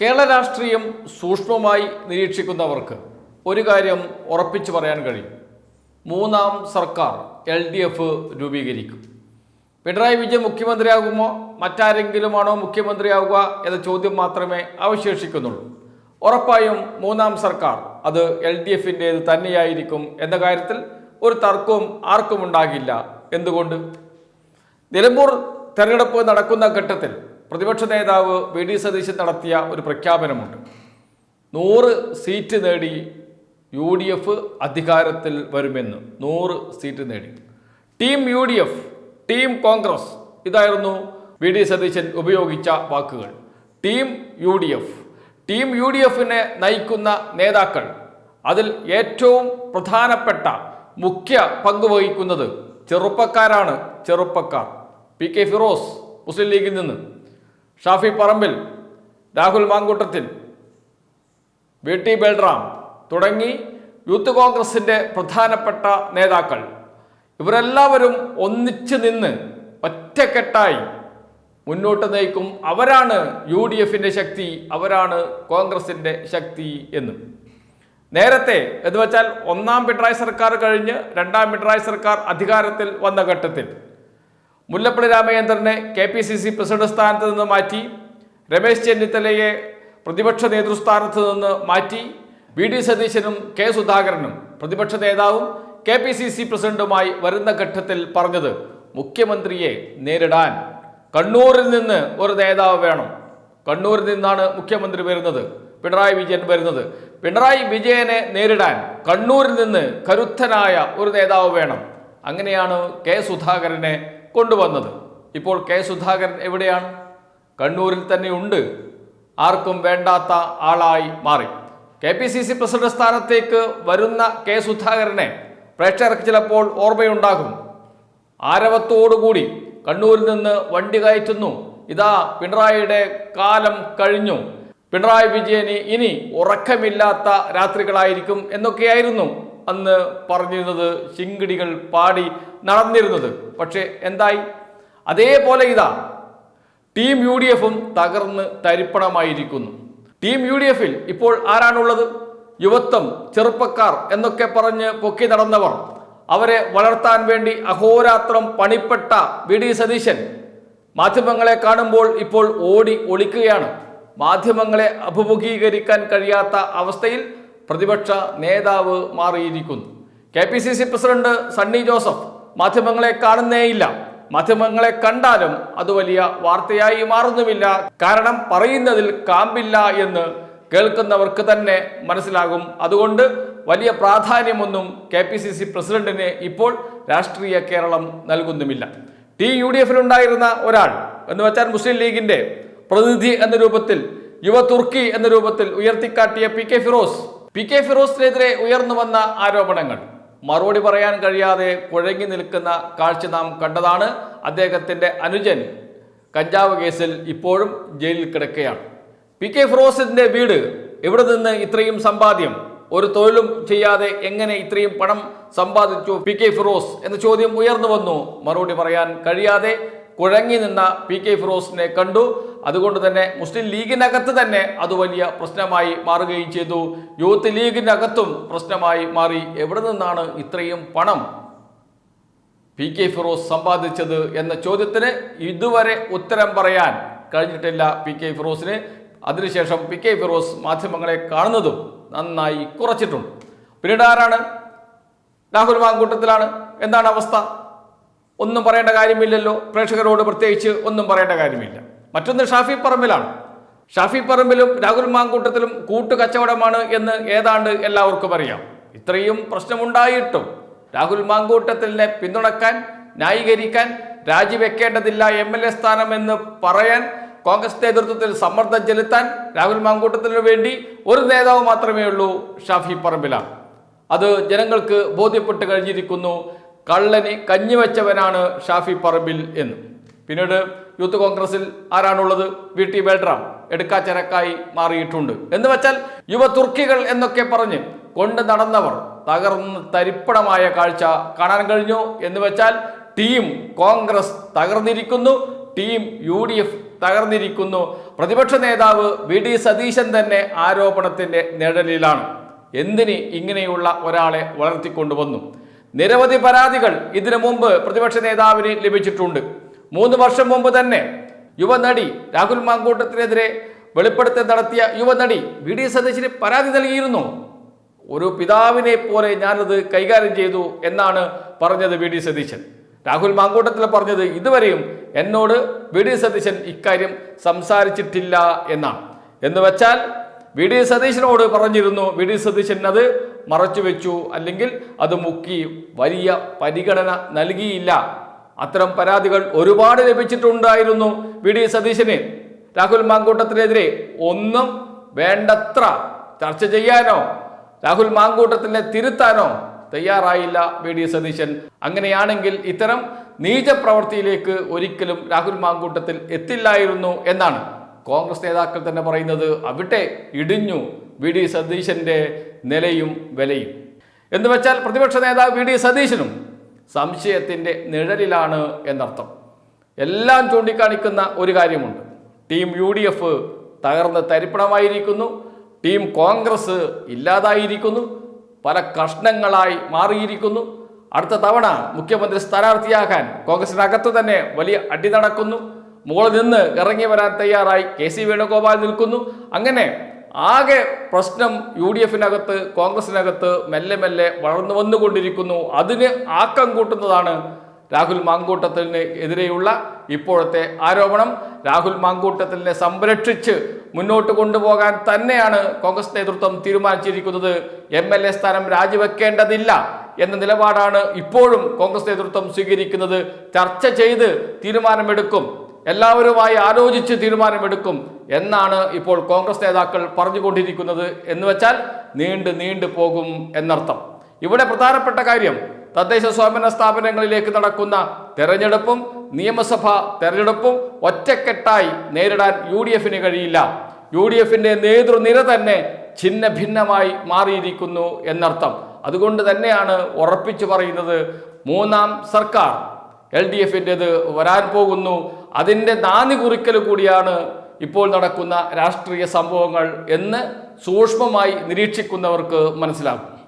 കേരള രാഷ്ട്രീയം സൂക്ഷ്മമായി നിരീക്ഷിക്കുന്നവർക്ക് ഒരു കാര്യം ഉറപ്പിച്ചു പറയാൻ കഴിയും. മൂന്നാം സർക്കാർ എൽ ഡി എഫ് രൂപീകരിക്കും. പിണറായി വിജയൻ മുഖ്യമന്ത്രിയാകുമോ? മറ്റാരെങ്കിലുമാണോ മുഖ്യമന്ത്രിയാവുക എന്ന ചോദ്യം മാത്രമേ അവശേഷിക്കുന്നുള്ളൂ. ഉറപ്പായും മൂന്നാം സർക്കാർ അത് എൽ ഡി എഫിന്റേത് തന്നെയായിരിക്കും എന്ന കാര്യത്തിൽ ഒരു തർക്കവും ആർക്കും ഉണ്ടാകില്ല. എന്തുകൊണ്ട്? നിലമ്പൂർ തെരഞ്ഞെടുപ്പ് നടക്കുന്ന ഘട്ടത്തിൽ പ്രതിപക്ഷ നേതാവ് വി ഡി സതീശൻ നടത്തിയ ഒരു പ്രഖ്യാപനമുണ്ട്. നൂറ് സീറ്റ് നേടി യു ഡി എഫ് അധികാരത്തിൽ വരുമെന്ന്. നൂറ് സീറ്റ് നേടി. Team U D F team Congress ഇതായിരുന്നു വി ഡി സതീശൻ ഉപയോഗിച്ച വാക്കുകൾ. Team U D F team U D എഫിനെ നയിക്കുന്ന നേതാക്കൾ. അതിൽ ഏറ്റവും പ്രധാനപ്പെട്ട മുഖ്യ പങ്ക് വഹിക്കുന്നത് ചെറുപ്പക്കാരാണ് ചെറുപ്പക്കാർ. പി കെ ഫിറോസ് മുസ്ലിം ലീഗിൽ നിന്ന്. ഷാഫി പറമ്പിൽ രാഹുൽ മാങ്കൂട്ടത്തിൽ വി ടി ബൽറാം തുടങ്ങി യൂത്ത് കോൺഗ്രസിന്റെ പ്രധാനപ്പെട്ട നേതാക്കൾ. ഇവരെല്ലാവരും ഒന്നിച്ചു നിന്ന് ഒറ്റക്കെട്ടായി മുന്നോട്ട് നയിക്കും. അവരാണ് യു ഡി എഫിന്റെ ശക്തി അവരാണ് കോൺഗ്രസിന്റെ ശക്തി എന്ന്. നേരത്തെ എന്ന് വെച്ചാൽ ഒന്നാം പിണറായി സർക്കാർ കഴിഞ്ഞ് രണ്ടാം പിണറായി സർക്കാർ അധികാരത്തിൽ വന്ന ഘട്ടത്തിൽ Mullappally രാമചന്ദ്രനെ K P C C president സ്ഥാനത്ത് നിന്ന് മാറ്റി രമേശ് ചെന്നിത്തലയെ പ്രതിപക്ഷ നേതൃസ്ഥാനത്ത് നിന്ന് മാറ്റി വി ഡി സതീശനും കെ സുധാകരനും പ്രതിപക്ഷ നേതാവും കെ പി സി സി പ്രസിഡന്റുമായി വരുന്ന ഘട്ടത്തിൽ പറഞ്ഞത് മുഖ്യമന്ത്രിയെ നേരിടാൻ. കണ്ണൂരിൽ നിന്ന് ഒരു നേതാവ് വേണം. കണ്ണൂരിൽ നിന്നാണ് മുഖ്യമന്ത്രി വരുന്നത്. പിണറായി വിജയൻ വരുന്നത്. പിണറായി വിജയനെ നേരിടാൻ കണ്ണൂരിൽ നിന്ന് കരുത്തനായ ഒരു നേതാവ് വേണം. അങ്ങനെയാണ് കെ സുധാകരനെ കൊണ്ടുവന്നത്. ഇപ്പോൾ കെ സുധാകരൻ എവിടെയാണ്? കണ്ണൂരിൽ തന്നെ ഉണ്ട്. ആർക്കും വേണ്ടാത്ത ആളായി മാറി. K P C C president സ്ഥാനത്തേക്ക് വരുന്ന കെ സുധാകരനെ പ്രേക്ഷകർക്ക് ചിലപ്പോൾ ഓർമ്മയുണ്ടാകും. ആരവത്തോടുകൂടി കണ്ണൂരിൽ നിന്ന് വണ്ടി കയറ്റുന്നു. ഇതാ പിണറായിയുടെ കാലം കഴിഞ്ഞു. പിണറായി വിജയന് ഇനി ഉറക്കമില്ലാത്ത രാത്രികളായിരിക്കും എന്നൊക്കെയായിരുന്നു അന്ന് പറഞ്ഞിരുന്നത് ശിങ്കിടികൾ പാടി നടന്നിരുന്നത്. പക്ഷേ എന്തായി? അതേപോലെ ഇതാ. ടീം യു ഡി എഫും തകർന്ന് തരിപ്പണമായിരിക്കുന്നു. ടീം യു ഡി എഫിൽ ഇപ്പോൾ ആരാണുള്ളത്? യുവത്വം ചെറുപ്പക്കാർ എന്നൊക്കെ പറഞ്ഞ് പൊക്കി നടന്നവർ. അവരെ വളർത്താൻ വേണ്ടി അഹോരാത്രം പണിപ്പെട്ട വി. ഡി. സതീശൻ. മാധ്യമങ്ങളെ കാണുമ്പോൾ ഇപ്പോൾ ഓടി ഒളിക്കുകയാണ്. മാധ്യമങ്ങളെ അഭിമുഖീകരിക്കാൻ കഴിയാത്ത അവസ്ഥയിൽ പ്രതിപക്ഷ നേതാവ് മാറിയിരിക്കുന്നു. K P C C president Sunny Joseph മാധ്യമങ്ങളെ കാണുന്നേയില്ല. മാധ്യമങ്ങളെ കണ്ടാലും അത് വലിയ വാർത്തയായി മാറുന്നുമില്ല. കാരണം പറയുന്നതിൽ കാമ്പില്ല എന്ന് കേൾക്കുന്നവർക്ക് തന്നെ മനസ്സിലാകും. അതുകൊണ്ട് വലിയ പ്രാധാന്യമൊന്നും കെ പി സി സി പ്രസിഡന്റിന് ഇപ്പോൾ രാഷ്ട്രീയ കേരളം നൽകുന്നുമില്ല. ടി യു ഡി എഫിലുണ്ടായിരുന്ന ഒരാൾ എന്ന് വെച്ചാൽ മുസ്ലിം ലീഗിന്റെ പ്രതിനിധി എന്ന രൂപത്തിൽ യുവ തുർക്കി എന്ന രൂപത്തിൽ ഉയർത്തിക്കാട്ടിയ P K Firoz P K ഫിറോസിനെതിരെ ഉയർന്നു വന്ന ആരോപണങ്ങൾ. മറുപടി പറയാൻ കഴിയാതെ കുഴങ്ങി നിൽക്കുന്ന കാഴ്ച നാം കണ്ടതാണ്. അദ്ദേഹത്തിന്റെ അനുജൻ കഞ്ചാവ് കേസിൽ ഇപ്പോഴും ജയിലിൽ കിടക്കുകയാണ്. പി കെ ഫിറോസിന്റെ വീട് എവിടെ നിന്ന് ഇത്രയും സമ്പാദ്യം? ഒരു തൊഴിലും ചെയ്യാതെ എങ്ങനെ ഇത്രയും പണം സമ്പാദിച്ചു പി കെ ഫിറോസ്? എന്ന ചോദ്യം ഉയർന്നു വന്നു. മറുപടി പറയാൻ കഴിയാതെ കുഴങ്ങി നിന്ന പി കെ ഫിറോസിനെ കണ്ടു. അതുകൊണ്ട് തന്നെ മുസ്ലിം ലീഗിനകത്ത് തന്നെ അത് വലിയ പ്രശ്നമായി മാറുകയും ചെയ്തു. യൂത്ത് ലീഗിനകത്തും പ്രശ്നമായി മാറി. എവിടെ നിന്നാണ് ഇത്രയും പണം പി കെ ഫിറോസ് സമ്പാദിച്ചത് എന്ന ചോദ്യത്തിന് ഇതുവരെ ഉത്തരം പറയാൻ കഴിഞ്ഞിട്ടില്ല പി കെ ഫിറോസിന്. അതിനുശേഷം പി കെ ഫിറോസ് മാധ്യമങ്ങളെ കാണുന്നതും നന്നായി കുറച്ചിട്ടുണ്ട്. പിന്നീട് ആരാണ്? രാഹുൽ മാങ്കൂട്ടത്തിലാണ്. എന്താണ് അവസ്ഥ? ഒന്നും പറയേണ്ട കാര്യമില്ലല്ലോ. പ്രേക്ഷകരോട് പ്രത്യേകിച്ച് ഒന്നും പറയേണ്ട കാര്യമില്ല. മറ്റൊന്ന് ഷാഫി പറമ്പിലാണ്. ഷാഫി പറമ്പിലും രാഹുൽ മാങ്കൂട്ടത്തിലും കൂട്ടുകച്ചവടമാണ് എന്ന് ഏതാണ്ട് എല്ലാവർക്കും അറിയാം. ഇത്രയും പ്രശ്നമുണ്ടായിട്ടും രാഹുൽ മാങ്കൂട്ടത്തിനെ പിന്തുണക്കാൻ ന്യായീകരിക്കാൻ രാജിവെക്കേണ്ടതില്ല എം എൽ എ സ്ഥാനം എന്ന് പറയാൻ കോൺഗ്രസ് നേതൃത്വത്തിൽ സമ്മർദ്ദം ചെലുത്താൻ രാഹുൽ മാങ്കൂട്ടത്തിനു വേണ്ടി ഒരു നേതാവ് മാത്രമേ ഉള്ളൂ ഷാഫി പറമ്പിലാണ്. അത് ജനങ്ങൾക്ക് ബോധ്യപ്പെട്ട് കഴിഞ്ഞിരിക്കുന്നു. കള്ളന് കഞ്ഞിവെച്ചവനാണ് ഷാഫി പറമ്പിൽ എന്ന്. പിന്നീട് യൂത്ത് കോൺഗ്രസിൽ ആരാണുള്ളത്? വി. ടി. ബൽറാം. എടുക്കാച്ചരക്കായി മാറിയിട്ടുണ്ട്. എന്ന് വെച്ചാൽ യുവ തുർക്കികൾ എന്നൊക്കെ പറഞ്ഞ് കൊണ്ട് നടന്നവർ തകർന്ന് തരിപ്പണമായ കാഴ്ച കാണാൻ കഴിഞ്ഞു. എന്ന് വെച്ചാൽ ടീം കോൺഗ്രസ് തകർന്നിരിക്കുന്നു. ടീം യു ഡി എഫ് തകർന്നിരിക്കുന്നു. പ്രതിപക്ഷ നേതാവ് വി. ഡി. സതീശൻ തന്നെ ആരോപണത്തിന്റെ നിഴലിലാണ്. എന്തിന് ഇങ്ങനെയുള്ള ഒരാളെ വളർത്തിക്കൊണ്ടുവന്നു? നിരവധി പരാതികൾ ഇതിനു മുമ്പ് പ്രതിപക്ഷ നേതാവിന് ലഭിച്ചിട്ടുണ്ട്. മൂന്ന് വർഷം മുമ്പ് തന്നെ യുവനടി രാഹുൽ മാങ്കൂട്ടത്തിനെതിരെ വെളിപ്പെടുത്തൽ നടത്തിയ യുവനടി വി ഡി സതീശന് പരാതി നൽകിയിരുന്നു. ഒരു പിതാവിനെ പോലെ ഞാനത് കൈകാര്യം ചെയ്തു എന്നാണ് പറഞ്ഞത് വി ഡി സതീശൻ. രാഹുൽ മാങ്കൂട്ടത്തിൽ പറഞ്ഞത് ഇതുവരെയും എന്നോട് വി ഡി സതീശൻ ഇക്കാര്യം സംസാരിച്ചിട്ടില്ല എന്നാണ്. എന്ന് വെച്ചാൽ വി ഡി സതീശനോട് പറഞ്ഞിരുന്നു വി ഡി സതീശൻ അത് മറച്ചു വെച്ചു അല്ലെങ്കിൽ അത് മുക്കി വലിയ പരിഗണന നൽകിയില്ല. അത്തരം പരാതികൾ ഒരുപാട് ലഭിച്ചിട്ടുണ്ടായിരുന്നു വി ഡി സതീശന്. രാഹുൽ മാങ്കൂട്ടത്തിനെതിരെ ഒന്നും വേണ്ടത്ര ചർച്ച ചെയ്യാനോ രാഹുൽ മാങ്കൂട്ടത്തിനെ തിരുത്താനോ തയ്യാറായില്ല വി ഡി സതീശൻ. അങ്ങനെയാണെങ്കിൽ ഇത്തരം നീചപ്രവൃത്തിയിലേക്ക് ഒരിക്കലും രാഹുൽ മാങ്കൂട്ടത്തിൽ എത്തില്ലായിരുന്നു എന്നാണ് കോൺഗ്രസ് നേതാക്കൾ തന്നെ പറയുന്നത്. അവിടെ ഇടിഞ്ഞു വി ഡി സതീശന്റെ നിലയും വിലയും. എന്ന് വെച്ചാൽ പ്രതിപക്ഷ നേതാവ് വി ഡി സതീശനും സംശയത്തിന്റെ നിഴലിലാണ് എന്നർത്ഥം. എല്ലാം ചൂണ്ടിക്കാണിക്കുന്ന ഒരു കാര്യമുണ്ട്. ടീം യു ഡി എഫ് തകർന്ന് തരിപ്പണമായിരിക്കുന്നു. ടീം കോൺഗ്രസ് ഇല്ലാതായിരിക്കുന്നു. പല കഷ്ണങ്ങളായി മാറിയിരിക്കുന്നു. അടുത്ത തവണ മുഖ്യമന്ത്രി സ്ഥാനാർത്ഥിയാകാൻ കോൺഗ്രസിനകത്ത് തന്നെ വലിയ അടി നടക്കുന്നു. മുകളിൽ നിന്ന് ഇറങ്ങി വരാൻ തയ്യാറായി കെ സി വേണുഗോപാൽ നിൽക്കുന്നു. അങ്ങനെ ആകെ പ്രശ്നം യു ഡി എഫിനകത്ത് കോൺഗ്രസിനകത്ത് മെല്ലെ മെല്ലെ വളർന്നു വന്നുകൊണ്ടിരിക്കുന്നു. അതിന് ആക്കം കൂട്ടുന്നതാണ് രാഹുൽ മാങ്കൂട്ടത്തിന് എതിരെയുള്ള ഇപ്പോഴത്തെ ആരോപണം. രാഹുൽ മാങ്കൂട്ടത്തിനെ സംരക്ഷിച്ച് മുന്നോട്ട് കൊണ്ടുപോകാൻ തന്നെയാണ് കോൺഗ്രസ് നേതൃത്വം തീരുമാനിച്ചിരിക്കുന്നത്. എം എൽ എ സ്ഥാനം രാജിവെക്കേണ്ടതില്ല എന്ന നിലപാടാണ് ഇപ്പോഴും കോൺഗ്രസ് നേതൃത്വം സ്വീകരിക്കുന്നത്. ചർച്ച ചെയ്ത് തീരുമാനമെടുക്കും. എല്ലാവരുമായി ആലോചിച്ച് തീരുമാനമെടുക്കും എന്നാണ് ഇപ്പോൾ കോൺഗ്രസ് നേതാക്കൾ പറഞ്ഞുകൊണ്ടിരിക്കുന്നത് എന്ന് വെച്ചാൽ നീണ്ടു നീണ്ടു പോകും എന്നർത്ഥം. ഇവിടെ പ്രധാനപ്പെട്ട കാര്യം തദ്ദേശ സ്വയംഭരണ സ്ഥാപനങ്ങളിലേക്ക് നടക്കുന്ന തെരഞ്ഞെടുപ്പും നിയമസഭാ തെരഞ്ഞെടുപ്പും ഒറ്റക്കെട്ടായി നേരിടാൻ യു ഡി എഫിന് കഴിയില്ല. യു ഡി എഫിന്റെ നേതൃനിര തന്നെ ഛിന്ന ഭിന്നമായി മാറിയിരിക്കുന്നു എന്നർത്ഥം. അതുകൊണ്ട് തന്നെയാണ് ഉറപ്പിച്ചു പറയുന്നത് മൂന്നാം സർക്കാർ. എൽ ഡി എഫിന്റെത് വരാൻ പോകുന്നു അതിന്റെ നാന്ദി കുറിക്കൽ കൂടിയാണ് ഇപ്പോൾ നടക്കുന്ന രാഷ്ട്രീയ സംഭവങ്ങൾ എന്ന് സൂക്ഷ്മമായി നിരീക്ഷിക്കുന്നവർക്ക് മനസ്സിലാകും.